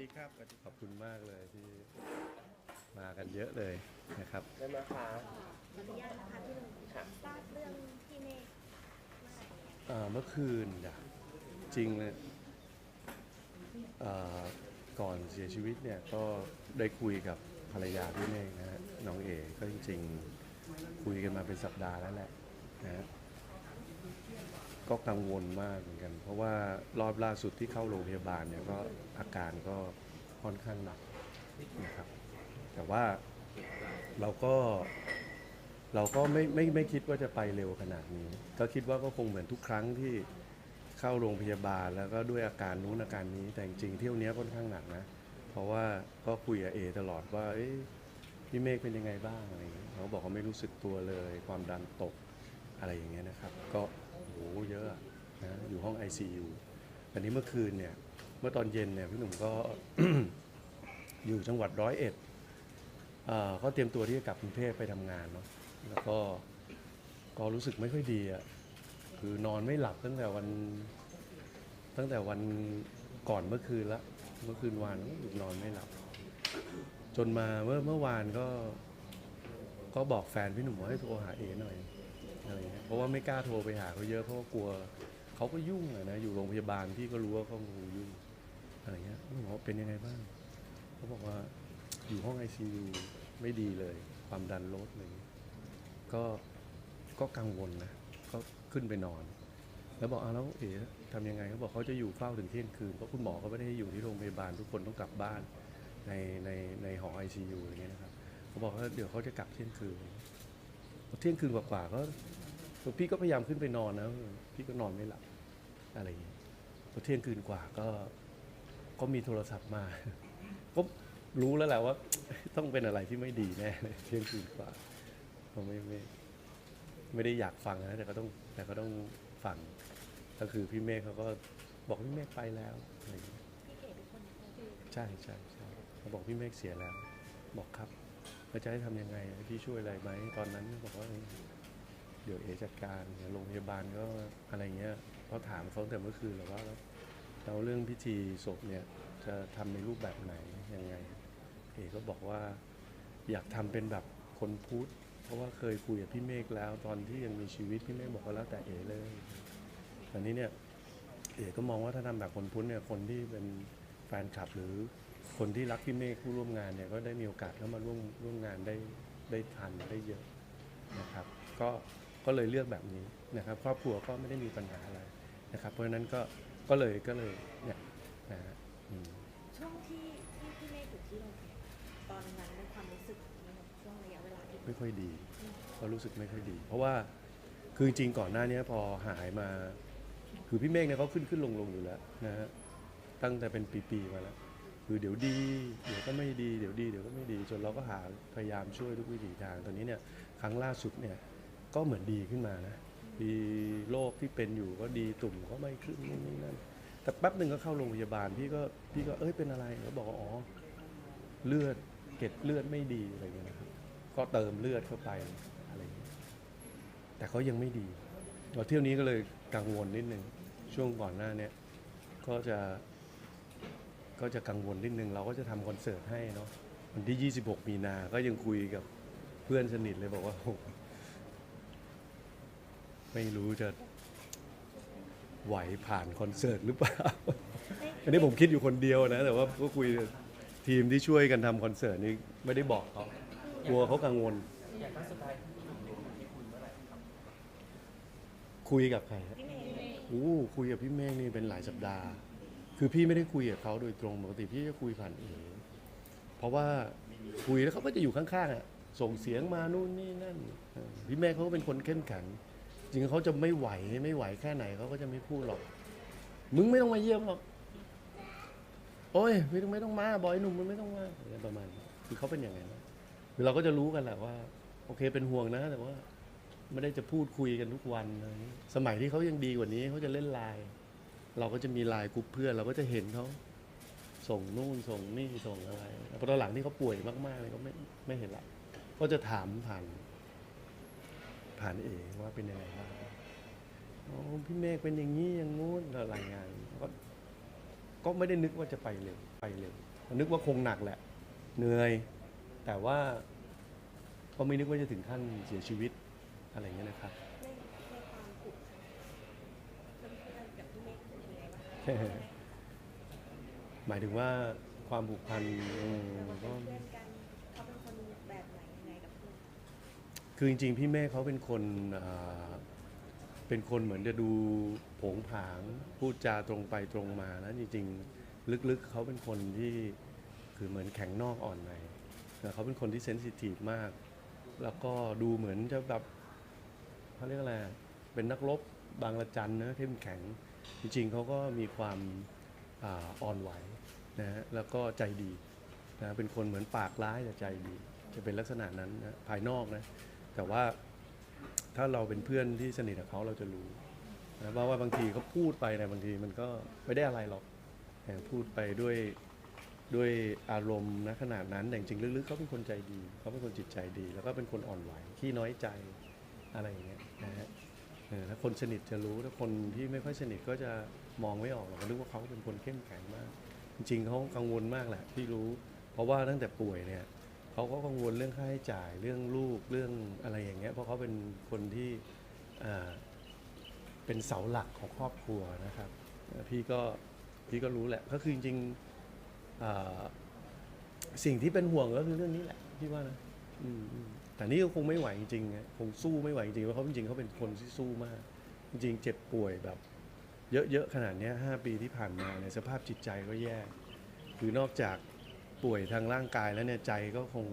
ดีครับสวัสดีขอบคุณมากเลยที่มากันเยอะเลยนะครับ ได้มาคะขออนุญาตนะคะพี่หนุ่มค่ะทราบเรื่องพี่เมฆเมื่อไหร่เนี่ยเอ่อเมื่อคืนจ้ะจริงเลยเอ่อก่อนเสียชีวิตเนี่ยก็ได้คุยกับภรรยาพี่เมฆนะฮะน้องเอก็จริง ๆ คุยกันมาเป็นสัปดาห์แล้วแหละนะฮะ ก็กังวลมากเหมือนกัน เพราะว่ารอบล่าสุดที่เข้าโรงพยาบาลเนี่ยก็อาการก็ค่อนข้างหนักนะครับ แต่ว่าเราก็เราก็ไม่ไม่ไม่คิดว่าจะไปเร็วขนาดนี้ ก็คิดว่าก็คงเหมือนทุกครั้งที่เข้าโรงพยาบาลแล้วก็ด้วยอาการนู้นอาการนี้ แต่จริงๆเที่ยวเนี้ยค่อนข้างหนักนะ เพราะว่าก็คุยกับเอตลอดว่าเอ๊ะพี่เมฆเป็นยังไงบ้างอะไรอย่างเงี้ยเขาบอกว่าไม่รู้สึกตัวเลย ความดันตกอะไรอย่างเงี้ยนะครับ ก็ โหเยอะอะนะอยู่ห้อง ICU อันนี้เมื่อคืนเนี่ยเมื่อตอนเย็นเนี่ยพี่หนุ่มก็ อยู่จังหวัดร้อยเอ็ดเอ่อเตรียมตัวที่จะกลับกรุงเทพไปทำงานเนาะแล้วก็ก็รู้สึกไม่ค่อยดีอะคือนอนไม่หลับตั้งแต่วันตั้งแต่วันก่อนเมื่อคืนละเมื่อคืนวานนอนไม่หลับ จนมาเมื่อเมื่อวานก็ ก็บอกแฟนพี่หนุ่มว่าให้โทรหาเอหน่อย อะไรเงี้ยเพราะว่าไม่กล้าโทรไปหาเขาเยอะเพราะว่ากลัวเขาก็ยุ่งอะนะอยู่โรงพยาบาลพี่ก็รู้ว่าเขาคงยุ่งอะไรเงี้ยพี่หมบอกว่าเป็นยังไงบ้างเขาบอกว่าอยู่ห้อง ICU ไม่ดีเลย ความดันลดอะไรเลยก็ก็กังวลนะก็ขึ้นไปนอน แล้วบอกเอาแล้วเอ๋ทำยังไงเขาบอกเขาจะอยู่เฝ้าถึงเที่ยงคืนเพราะคุณหมอเขาไม่ได้อยู่ที่โรงพยาบาลทุกคนต้องกลับบ้านในในในหอ ICU อะไรเงี้ยนะครับเขาบอกว่าเดี๋ยวเขาจะกลับเที่ยงคืน เที่ยงคืนกว่าๆก็พี่ก็พยายามขึ้นไปนอนนะพี่ก็นอนไม่หลับอะไรอย่างเงี้ยพอเที่ยงคืนกว่าก็ ก็มีโทรศัพท์มาก็รู้แล้วแหละว่า ต้องเป็นอะไรที่ไม่ดีแน่เลยเที่ยงคืนกว่าก็ไม่ไม่ไม่ได้อยากฟังนะแต่ก็ต้องแต่ก็ต้องฟังก็คือพี่เมฆเขาก็บอกพี่เมฆไปแล้วอะไรอย่างเงี้ยพี่เก๋เป็นคนคือใช่ใช่ใช่เขาบอกพี่เมฆเสียแล้ว บอกครับ แล้วจะให้ทำยังไงพี่ช่วยอะไรไหมตอนนั้นบอกว่าเดี๋ยวเอจัดการโรงพยาบาลก็อะไรเงี้ยเขาถามเขาตั้งแต่เมื่อคืนแล้วว่าแล้วแล้วเรื่องพิธีศพเนี่ยจะทำในรูปแบบไหนยังไง เอก็บอกว่าอยากทำเป็นแบบคนพุทธเพราะว่าเคยคุยกับพี่เมฆแล้ว ตอนที่ยังมีชีวิตพี่เมฆบอกว่าแล้วแต่เอเลยตอนนี้เนี่ยเอก็มองว่าถ้าทำแบบคนพุทธเนี่ยคนที่เป็นแฟนคลับหรือ คนที่รักพี่เมฆผู้ร่วมงานเนี่ยก็ได้มีโอกาสเข้ามาร่วมร่วมงานได้ได้ทันได้เยอะนะครับ ก็ก็เลยเลือกแบบนี้นะครับ ครอบครัวก็ไม่ได้มีปัญหาอะไรนะครับ เพราะฉะนั้นก็ก็เลยก็เลยเนี่ยนะฮะอืม ช่วงที่ที่พี่เมฆอยู่ที่โรงพยาบาลตอนนั้นในความรู้สึกของพี่หนุ่มช่วงระยะเวลาที่ ไม่ค่อยดีก็รู้สึกไม่ค่อยดี เพราะว่าคือจริงๆก่อนหน้านี้พอหายมา คือพี่เมฆเนี่ยเขาขึ้นขึ้นลงลงอยู่แล้วนะฮะตั้งแต่เป็นปีๆมาแล้ว คือเดี๋ยวดี เดี๋ยวก็ไม่ดี เดี๋ยวดี เดี๋ยวก็ไม่ดี จนเราก็หาพยายามช่วยทุกวิถีทาง ตอนนี้เนี่ยครั้งล่าสุดเนี่ยก็เหมือนดีขึ้นมานะ ดีโรคที่เป็นอยู่ก็ดีตุ่มก็ไม่ขึ้นนู่นนี่นั่น แต่แป๊บหนึ่งก็เข้าโรงพยาบาลพี่ก็พี่ก็เอ้ยเป็นอะไรเขาบอกว่าอ๋อเลือดเกล็ดเลือดไม่ดีอะไรอย่างเงี้ยนะครับ ก็เติมเลือดเข้าไปอะไรอย่างเงี้ยแต่เขายังไม่ดีเราเที่ยวนี้ก็เลยกังวลนิดนึงช่วงก่อนหน้าเนี้ยก็จะ ก็จะกังวลนิดนึงเราก็จะทำคอนเสิร์ตให้เนาะวันที่ 26 มีนา ก็ยังคุยกับเพื่อนสนิทเลยบอกว่าโอ้โหไม่รู้จะไหวผ่านคอนเสิร์ตหรือเปล่า อันนี้ผมคิดอยู่คนเดียวนะ แต่ว่าก็คุยทีมที่ช่วยกันทำคอนเสิร์ตนี่ไม่ได้บอกเขากลัวเขากังวล อย่างครั้งสุดท้ายที่คุยเมื่อไหร่ครับคุยกับใครฮะพี่เมฆโอ้คุยกับพี่เมฆนี่เป็นหลายสัปดาห์ คือพี่ไม่ได้คุยกับเขาโดยตรงปกติพี่จะคุยผ่านเองเพราะว่าคุยแล้วเขาก็จะอยู่ข้างๆอะส่งเสียงมานู่นนี่นั่นพี่เมฆเขาก็เป็นคนเข้มแข็งจริงเขาจะไม่ไหวไม่ไหวแค่ไหนเขาก็จะไม่พูดหรอก มึงไม่ต้องมาเยี่ยมหรอกโอ้ยไม่ต้องไม่ต้องมาบอยหนุ่มมันไม่ต้องมาอะไรประมาณคือเขาเป็นอย่างนั้นคือเราก็จะรู้กันแหละว่า โอเคเป็นห่วงนะ แต่ว่า ไม่ได้จะพูดคุยกันทุกวันอะไรอย่างนี้สมัยที่เขายังดีกว่านี้เขาจะเล่นไลน์ เราก็จะมีไลน์กลุ่มเพื่อนเราก็จะเห็นเขาส่งนู่นส่งนี่ส่งอะไรพอตอนหลังที่เขาป่วยมากๆเลยก็ไม่ไม่เห็นละก็จะถามผ่าน ผ่านเองว่าเป็นยังไงบ้างอ๋อพี่เมฆเป็นอย่างนี้อย่างงู้นรายงานก็ก็ไม่ได้นึกว่าจะไปเร็วไปเร็วนึกว่าคงหนักแหละ เหนื่อย แต่ว่าก็ไม่นึกว่าจะถึงขั้นเสียชีวิตอะไรเงี้ยนะครับ ในในความผูกพันเพื่อนๆกับพี่เมฆเป็นยังไงบ้างคะ หมายถึงว่าความผูกพันอืมเราก็เป็นเพื่อนกันเขาเป็นคนแบบไหนยังไงกับเพื่อนคือจริงๆ พี่เมฆเขาเป็นคนอ่าเป็นคนเหมือนจะดูโผงผาง พูดจาตรงไปตรงมานะจริงๆ ลึกๆเขาเป็นคนที่คือเหมือนแข็งนอกอ่อนในแต่เขาเป็นคนที่เซนซิทีฟมาก แล้วก็ดูเหมือนจะแบบเขาเรียกอะไรอะเป็นนักรบบางระจันนะเข้มแข็ง จริงๆเขาก็มีความอ่อนไหวนะฮะแล้วก็ใจดีนะเป็นคนเหมือนปากร้ายแต่ใจดี จะเป็นลักษณะนั้นนะภายนอกนะแต่ว่าถ้าเราเป็นเพื่อนที่สนิทกับเขาเราจะรู้นะว่าว่าบางทีเขาพูดไปเนะบางทีมันก็ไม่ได้อะไรหรอกแต่พูดไปด้วยด้วยอารมณ์นะขนาดนั้นแต่จริงๆลึกๆเขาเป็นคนใจดีเขาเป็นคนจิตใจดี แล้วก็เป็นคนอ่อนไหวขี้น้อยใจอะไรอย่างเงี้ยนะฮะ ถ้าคนสนิทจะรู้ถ้าคนที่ไม่ค่อยสนิทก็จะมองไม่ออกหรอกนึกว่าเขาเป็นคนเข้มแข็งมาก จริงๆเขากังวลมากแหละที่รู้ เพราะว่าตั้งแต่ป่วยเนี่ยเขาก็กังวลเรื่องค่าใช้จ่ายเรื่องลูกเรื่องอะไรอย่างเงี้ยเพราะเขาเป็นคนที่เป็นเสาหลักของครอบครัวนะครับ พี่ก็พี่ก็รู้แหละก็คือจริงๆสิ่งที่เป็นห่วงก็คือเรื่องนี้แหละพี่ว่านะอืม แต่นี่ก็คงไม่ไหวจริงๆคงสู้ไม่ไหวจริงเพราะเขาจริงๆเขาเป็นคนที่สู้มาก จริงๆ เจ็บป่วยแบบ เยอะๆขนาดนี้ห้าปีที่ผ่านมาเนี่ยสภาพจิตใจก็แย่คือนอกจากป่วยทางร่างกายแล้วเนี่ยใจก็คง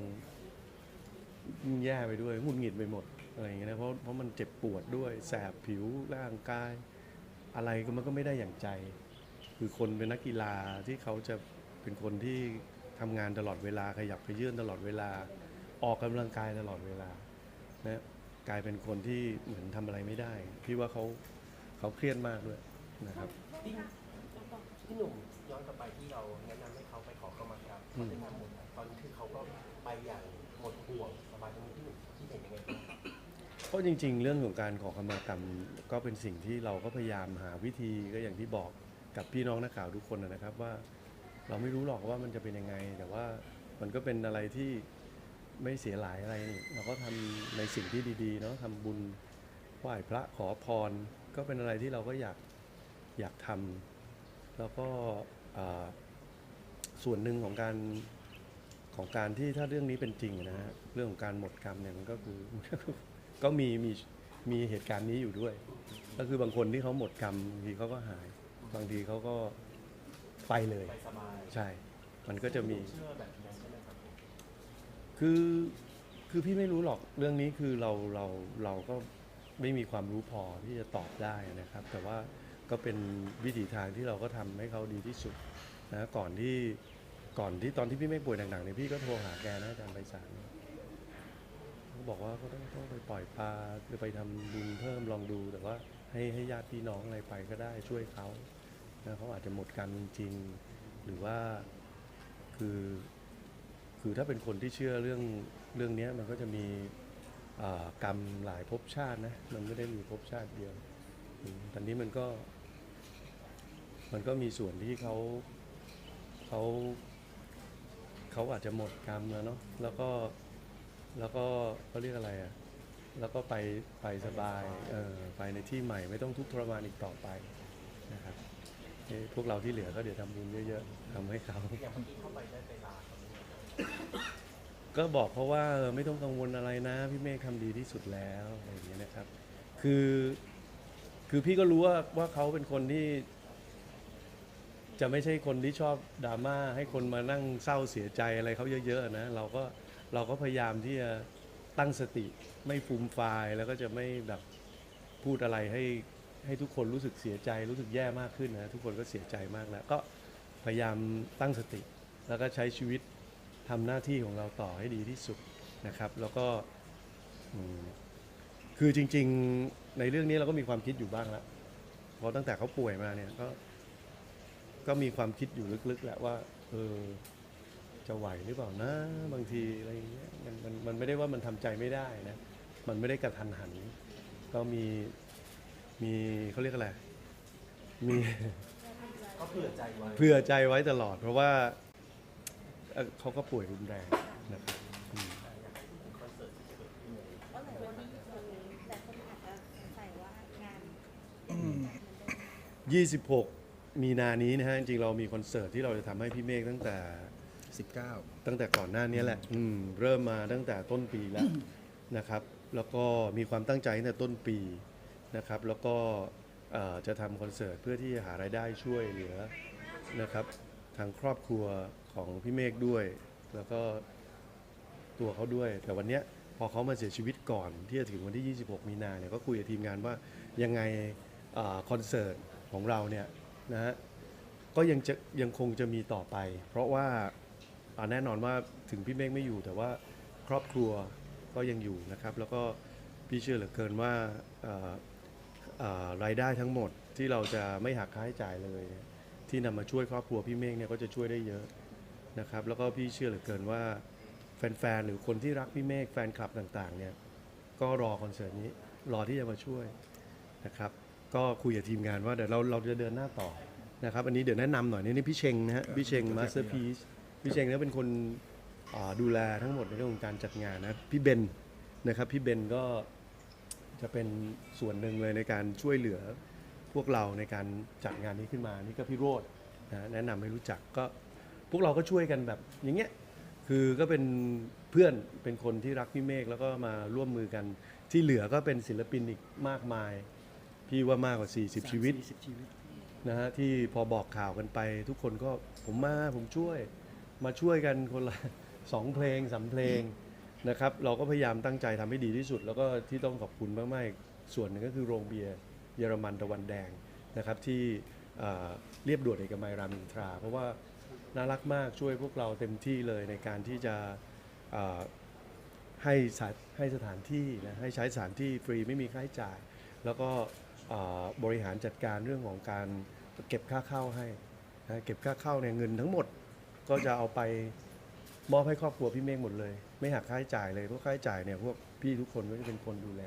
แย่ไปด้วยหงุดหงิดไปหมดอะไรอย่างเงี้ยนะเพราะเพราะมันเจ็บปวดด้วยแสบผิวร่างกาย อะไรก็มันก็ไม่ได้อย่างใจ คือคนเป็นนักกีฬาที่เขาจะเป็นคนที่ทำงานตลอดเวลาขยับขยื่นตลอดเวลา ออกกำลังกายตลอดเวลานะกลายเป็นคนที่เหมือนทำอะไรไม่ได้ พี่ว่าเขาเขาเครียดมากด้วยนะครับพี่พี่หนุ่มย้อนกลับไปที่เราแนะนำให้เขาไปขอเข้ามากรรมเขาได้ทำหมดแล้วตอนนี้คือเขาก็ไปอย่างหมดห่วงสบายตรงนี้พี่หนุ่มที่เห็นยังไงบ้างเพราะจริง ๆ เรื่องของการขอขมากรรมก็เป็นสิ่งที่เราก็พยายามหาวิธีก็อย่างที่บอกกับพี่น้องนักข่าวทุกคนนะครับว่า เราไม่รู้หรอกว่ามันจะเป็นยังไง แต่ว่ามันก็เป็นอะไรที่ ไม่เสียหลายอะไรนี่เราก็ทำในสิ่งที่ดีๆเนาะทำบุญไหว้พระขอพร ก็เป็นอะไรที่เราก็อยากอยากทำแล้วก็อ่าส่วนหนึ่งของการของการที่ถ้าเรื่องนี้เป็นจริงนะฮะเรื่องของการหมดกรรมเนี่ยมันก็คือก็มีมีมีเหตุการณ์นี้อยู่ด้วย ก็คือบางคนที่เขาหมดกรรมบางทีเขาก็หาย บางทีเขาก็ไปเลยไปสบายใช่ มันก็จะมีเชื่อแบบนั้นใช่ไหมครับ คือคือพี่ไม่รู้หรอกเรื่องนี้คือเราเราเราก็ไม่มีความรู้พอที่จะตอบได้นะครับ แต่ว่าก็เป็นวิถีทางที่เราก็ทำให้เขาดีที่สุดนะก่อนที่ก่อนที่ตอนที่พี่ไม่ป่วยหนักๆเนี่ยพี่ก็โทรหาแกนะอาจารย์ไพศาลเขาบอกว่าก็ต้องต้องไปปล่อยปลาหรือไปทำบุญเพิ่มลองดูแต่ว่าให้ให้ญาติพี่น้องอะไรไปก็ได้ช่วยเขานะเขาอาจจะหมดกันจริงๆหรือว่าคือ คือถ้าเป็นคนที่เชื่อเรื่องเรื่องนี้มันก็จะมีกรรมหลายภพชาตินะมันไม่ได้มีภพชาติเดียวตอนนี้มันก็ มันก็มีส่วนที่เขาเขาเขาอาจจะหมดกรรมแล้วเนาะแล้วก็แล้วก็เขาเรียกอะไรอะ่ะแล้วก็ไปไปสบายเออไปในที่ใหม่ไม่ต้องทุกข์ทรมานอีกต่อไปนะครับพวกเราที่เหลือก็เดี๋ยวทำบุญเยอะๆทำให้เขาอย่างเมื่อกี้เข้าไปได้ไปลา ก็บอกเขาะว่าเออไม่ต้องกังวลอะไรนะพี่เมฆทำดีที่สุดแล้วอะไรอย่างเงี้ยนะครับ คือคือพี่ก็รู้ว่าว่าเขาเป็นคนที่ จะไม่ใช่คนที่ชอบดราม่าให้คนมานั่งเศร้าเสียใจอะไรเขาเยอะๆนะเราก็เราก็พยายามที่จะตั้งสติไม่ฟูมฟายแล้วก็จะไม่แบบพูดอะไรให้ให้ทุกคนรู้สึกเสียใจ รู้สึกแย่มากขึ้นนะทุกคนก็เสียใจมากแล้ว ก็พยายามตั้งสติ แล้วก็ใช้ชีวิต ทำหน้าที่ของเราต่อให้ดีที่สุดนะครับ แล้วก็อืมคือจริง ๆ ในเรื่องนี้เราก็มีความคิดอยู่บ้างแล้วเพราะตั้งแต่เขาป่วยมาเนี่ยก็ก็มีความคิดอยู่ลึกๆแหละว่าเออจะไหวหรือเปล่านะ บางทีอะไรอย่างเงี้ยมันมันมันไม่ได้ว่ามันทำใจไม่ได้นะ มันไม่ได้กระทันหัน ก็มีมีเขาเรียกอะไรมีก็เขาเผื่อใจไว้เผื่อใจไว้ตลอด เพราะว่า เอ่อเขาก็ป่วยรุนแรงนะครับอืมคอนเสิร์ตที่จะเกิดขึ้นในก็หลายคนที่คนแต่คนอาจจะสงสัยว่างาน26 มีนานี้นะฮะจริงๆเรามีคอนเสิร์ตที่เราจะทำให้พี่เมฆตั้งแต่ 19 ตั้งแต่ก่อนหน้านี้แหละอืมเริ่มมาตั้งแต่ต้นปีแล้ว นะครับ แล้วก็มีความตั้งใจตั้งแต่ต้นปีนะครับ แล้วก็เอ่อจะทำคอนเสิร์ตเพื่อที่จะหารายได้ช่วยเหลือนะครับ ทางครอบครัว ของพี่เมฆด้วย แล้วก็ตัวเขาด้วย แต่วันเนี้ยพอเขามาเสียชีวิตก่อนที่จะถึงวันที่ 26 มีนาเนี่ยก็คุยกับทีมงานว่ายังไงอคอนเสิร์ตของเราเนี่ยนะฮะก็ยังจะยังคงจะมีต่อไป เพราะว่าอ่าแน่นอนว่าถึงพี่เมฆไม่อยู่ แต่ว่าครอบครัวก็ยังอยู่นะครับ แล้วก็พี่เชื่อเหลือเกินว่าเอ่อเอ่อรายได้ทั้งหมดที่เราจะไม่หักค่าใช้จ่ายเลย ที่นำมาช่วยครอบครัวพี่เมฆเนี่ยก็จะช่วยได้เยอะ นะครับ แล้วก็พี่เชื่อเหลือเกินว่าแฟนๆหรือคนที่รักพี่เมฆแฟนคลับต่างๆเนี่ยก็รอคอนเสิร์ตนี้รอที่จะมาช่วยนะครับ ก็คุยกับทีมงานว่าเดี๋ยวเราเราจะเดินหน้าต่อนะครับอันนี้เดี๋ยวแนะนำหน่อยนี่นี่พี่เชงนะฮะพี่เชงมาสเตอร์พีซพี่เชงเนี่ยเป็นคนอ่าดูแลทั้งหมดในเรื่องของการจัดงานนะพี่เบนนะครับพี่เบนก็จะเป็นส่วนหนึ่งเลยในการช่วยเหลือพวกเราในการจัดงานนี้ขึ้นมานี่ก็พี่โรดนะแนะนำให้รู้จักก็ พวกเราก็ช่วยกันแบบอย่างเงี้ยคือก็เป็นเพื่อนเป็นคนที่รักพี่เมฆแล้วก็มาร่วมมือกัน ที่เหลือก็เป็นศิลปินอีกมากมาย พี่ว่ามากกว่า 40 ชีวิตชีวิต นะฮะที่พอบอกข่าวกันไป ทุกคนก็ผมมาผมช่วยมาช่วยกันคนละ สองเพลงสามเพลงนะครับ เราก็พยายามตั้งใจทำให้ดีที่สุด แล้วก็ที่ต้องขอบคุณมากๆส่วนหนึ่งก็คือโรงเบียร์เยอรมันตะวันแดงนะครับที่เอ่อเรียบด่วนเอกมัยรามอินทรา เพราะว่า น่ารักมากช่วยพวกเราเต็มที่เลยในการที่จะให้สให้สถานที่นะให้ใช้สถานที่ฟรีไม่มีค่าใช้จ่าย แล้วก็บริหารจัดการเรื่องของการเก็บค่าเข้าให้นะเก็บค่าเข้าเนี่ยเงินทั้งหมดก็จะเอาไปมอบให้ครอบครัวพี่เมฆหมดเลย ไม่หักค่าใช้จ่ายเลยเพราะค่าใช้จ่ายเนี่ยพวกพี่ทุกคนก็จะเป็นคนดูแล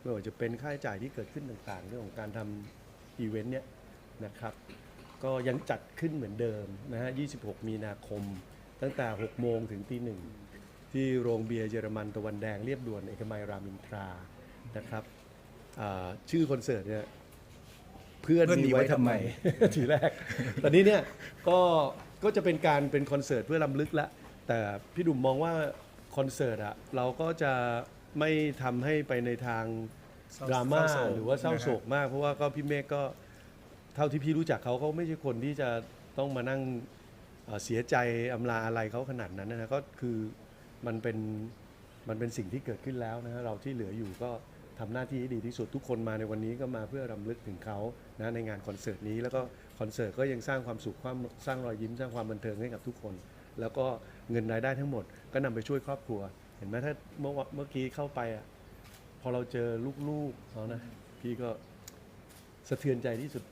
ไม่ว่าจะเป็นค่าใช้จ่ายที่เกิดขึ้นต่างๆ เรื่องของการทำอีเวนต์เนี่ยนะครับ ก็ยังจัดขึ้นเหมือนเดิมนะฮะ 26 มีนาคม ตั้งแต่ 6 โมงถึงตีหนึ่งที่โรงเบียร์เยอรมันตะวันแดงเรียบด่วนเอกมัยรามอินทรานะครับอ่าชื่อคอนเสิร์ตเนี่ยเพื่อนเพื่อนมีมีไว้ไว้ทำทำไมไมทีแรก ตอนนี้เนี่ยก็ก็จะเป็นการเป็นคอนเสิร์ตเพื่อลำลึกละแต่พี่ดุมมองว่าคอนเสิร์ตอะเราก็จะไม่ทำให้ไปในทางเศร้าดราม่าเศร้าโศกหรือว่าเศร้านะฮะโศกมาก เพราะว่าก็พี่เมฆก็ เท่าที่พี่รู้จักเขาเขาไม่ใช่คนที่จะต้องมานั่งเอ่อเสียใจอำลาอะไรเขาขนาดนั้นนะก็คือมันเป็นมันเป็นสิ่งที่เกิดขึ้นแล้วนะฮะเราที่เหลืออยู่ก็ทำหน้าที่ให้ดีที่สุดทุกคนมาในวันนี้ก็มาเพื่อรำลึกถึงเขานะในงานคอนเสิร์ตนี้ แล้วก็คอนเสิร์ตก็ยังสร้างความสุขความสร้างรอยยิ้มสร้างความบันเทิงให้กับทุกคน แล้วก็เงินรายได้ทั้งหมดก็นำไปช่วยครอบครัว เห็นไหมถ้าเมื่อวะเมื่อกี้เข้าไปอะพอเราเจอลูกๆเขานะพี่ก็สะเทือนใจที่สุด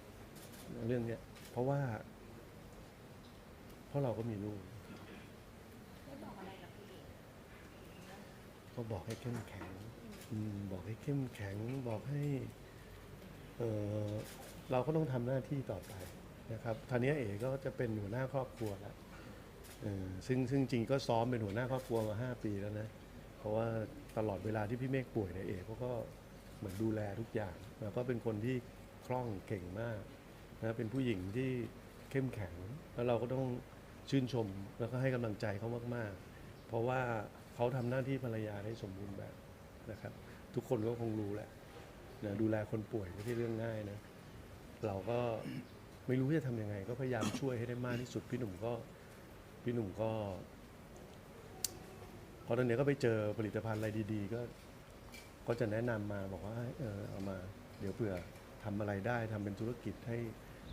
เรื่องเนี้ย เพราะว่า เพราะเราก็มีลูกก็บอกให้เข้มแข็งอบอกให้เข้มแข็ง บอกให้ เออเราก็ต้องทำหน้าที่ต่อไปนะครับท่านี้เอ๋ก็จะเป็นหัวหน้าครอบครัวแล้วซึ่งซึ่งจริงก็ซ้อมเป็นหัวหน้าครอบครัวมาห้าปีแล้วนะ เพราะว่าตลอดเวลาที่พี่เมฆป่วยเนี่ยเอ๋เขาก็เหมือนดูแลทุกอย่าง แล้วก็เป็นคนที่คล่องเก่งมาก นะเป็นผู้หญิงที่เข้มแข็ง แล้วเราก็ต้องชื่นชมแล้วก็ให้กำลังใจเขามาก ๆ เพราะว่าเขาทำหน้าที่ภรรยาได้สมบูรณ์แบบนะครับ ทุกคนก็คงรู้แหละนะดูแลคนป่วยไม่ใช่เรื่องง่ายนะ เราก็ไม่รู้จะทำยังไง ก็พยายามช่วยให้ได้มากที่สุดพี่หนุ่มก็พี่หนุ่มก็พอตอนนี้ก็ไปเจอผลิตภัณฑ์อะไรดี ๆ ก็ก็จะแนะนำมาบอกว่าเออเอามา เดี๋ยวเผื่อทำอะไรได้ทำเป็นธุรกิจให้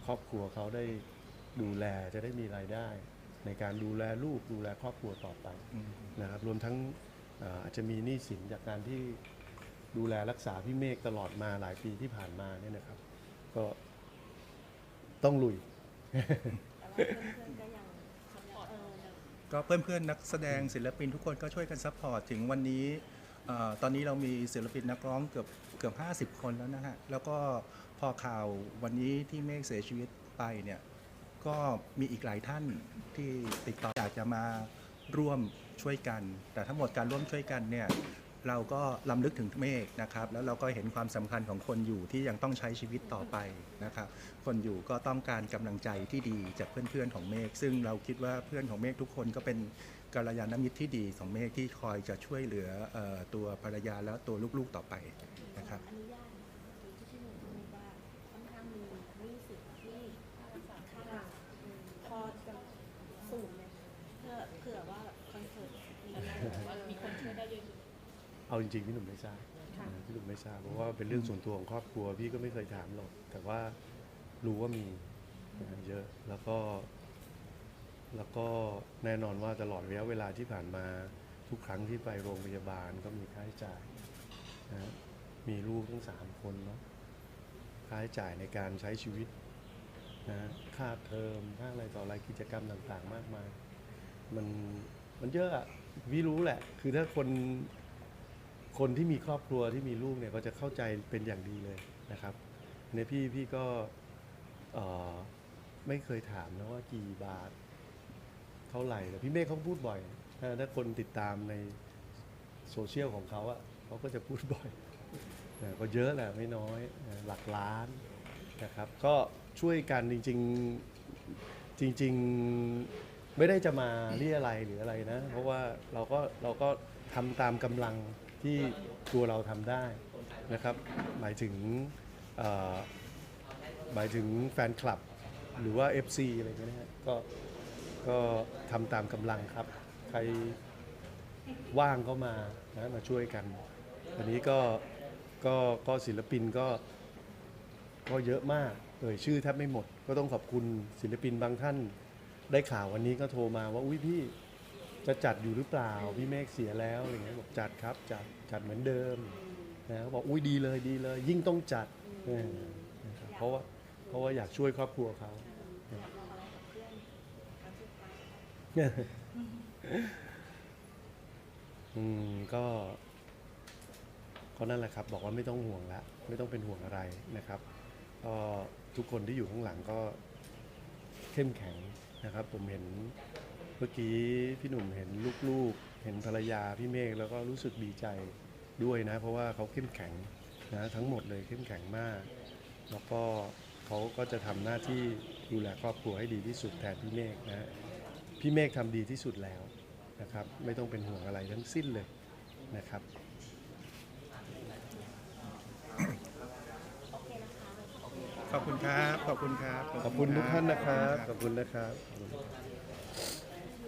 รอบครัวเขาได้ดูแลจะได้มีรายได้ ในการดูแลลูกดูแลครอบครัวต่อไปอืมนะครับรวมทั้งอ่าอาจจะมีหนี้สินจากการที่ดูแลรักษาพี่เมฆตลอดมาหลายปีที่ผ่านมาเนี่ยนะครับ ก็ต้องลุยแต่ว่าเพื่อนๆก็ยังซัพพอร์ตเออยังก็เพื่อนๆนักแสดงศิลปินทุกคนก็ช่วยกันซัพพอร์ตถึงวันนี้เอ่อตอนนี้เรามีศิลปินนักร้องเกือบเกือบ50 คนแล้วนะฮะ แล้วก็ พอข่าววันนี้ที่เมฆเสียชีวิตไปเนี่ยก็มีอีกหลายท่านที่ติดต่ออยากจะมาร่วมช่วยกัน แต่ทั้งหมดการร่วมช่วยกันเนี่ยเราก็ลำลึกถึงเมฆนะครับ แล้วเราก็เห็นความสำคัญของคนอยู่ที่ยังต้องใช้ชีวิตต่อไปนะครับ คนอยู่ก็ต้องการกำลังใจที่ดีจากเพื่อนๆของเมฆซึ่งเราคิดว่าเพื่อนของเมฆทุกคนก็เป็นกัลยาณมิตรที่ดีของเมฆที่คอยจะช่วยเหลือออตัวภรรยาและตัวลูกๆต่อไปนะครับ อนุญาตที่ที่หนูพูดว่าค่อนข้างมีหนี้สินที่ค่ารักษาค่าอืมพอจะสูงเลยเพื่อเผื่อว่าคอนเสิร์ตมีว่ามีคนช่วยได้เยอะ เอาจริงๆพี่หนุ่มไม่ทราบค่ะนะพี่หนุ่มไม่ทราบเพราะว่าเป็นเรื่องส่วนตัวของครอบครัวพี่ก็ไม่เคยถามหรอกแต่ว่ารู้ว่ามีนะเยอะแล้วก็ แล้วก็แน่นอนว่าตลอดระยะเวลาที่ผ่านมาทุกครั้งที่ไปโรงพยาบาลก็มีค่าใช้จ่ายนะมีลูกทั้งสามคนเนาะค่าใช้จ่ายในการใช้ชีวิตนะค่าเทอมค่าอะไรต่ออะไรกิจกรรมต่างๆ มากมาย มันมันเยอะอะพี่รู้แหละ คือถ้าคน คนที่มีครอบครัวที่มีลูกเนี่ยก็จะเข้าใจเป็นอย่างดีเลยนะครับในพี่พี่ก็ไม่เคยถามนะว่ากี่บาทเท่าไหร่แต่พี่เมฆเขาพูดบ่อยถ้าถ้าคนติดตามในโซเชียลของเขาอะเขาก็จะพูดบ่อยนะก็เยอะแหละไม่น้อยนะหลักล้านนะครับ ก็ช่วยกันจริง ๆ จริง ๆ ไม่ได้จะมาเรียอะไรหรืออะไรนะ เพราะว่าเราก็เราก็ทำตามกำลัง ที่ตัวเราทำได้นะครับ หมายถึงเอ่อหมายถึงแฟนคลับ หรือว่า FC อะไรเงี้ยนะฮะก็ก็ทำตามกำลังครับ ใครว่างก็มานะมาช่วยกันอันนี้ก็ก็ก็ศิลปินก็ ก็เยอะมากเอ่ยชื่อแทบไม่หมด ก็ต้องขอบคุณศิลปินบางท่าน ได้ข่าววันนี้ก็โทรมาว่า อุ้ยพี่ จะจัดอยู่หรือเปล่าพี่เมฆเสียแล้วอะไรเงี้ยบอกจัดครับจัดจัดเหมือนเดิมนะเขาบอกอุ้ยดีเลยดีเลย ยิ่งต้องจัดเออนะครับเพราะว่าเพราะว่าอยากช่วยครอบครัวเขาอยากบอกอะไรกับเพื่อนครั้งสุดท้ายอืมก็ก็นั่นแหละครับ บอกว่าไม่ต้องห่วงละไม่ต้องเป็นห่วงอะไรนะครับก็ทุกคนที่อยู่ข้างหลังก็เข้มแข็งนะครับ ผมเห็น เมื่อกี้พี่หนุ่มเห็นลูกๆ เห็นภรรยาพี่เมฆแล้วก็รู้สึกดีใจด้วยนะ เพราะว่าเขาเข้มแข็งนะทั้งหมดเลยเข้มแข็งมาก แล้วก็เขาก็จะทำหน้าที่ดูแลครอบครัวให้ดีที่สุดแทนพี่เมฆนะพี่เมฆทำดีที่สุดแล้วนะครับ ไม่ต้องเป็นห่วงอะไรทั้งสิ้นเลยนะครับขอบคุณครับ ขอบคุณครับ ขอบคุณทุกท่านนะครับ ขอบคุณนะครับ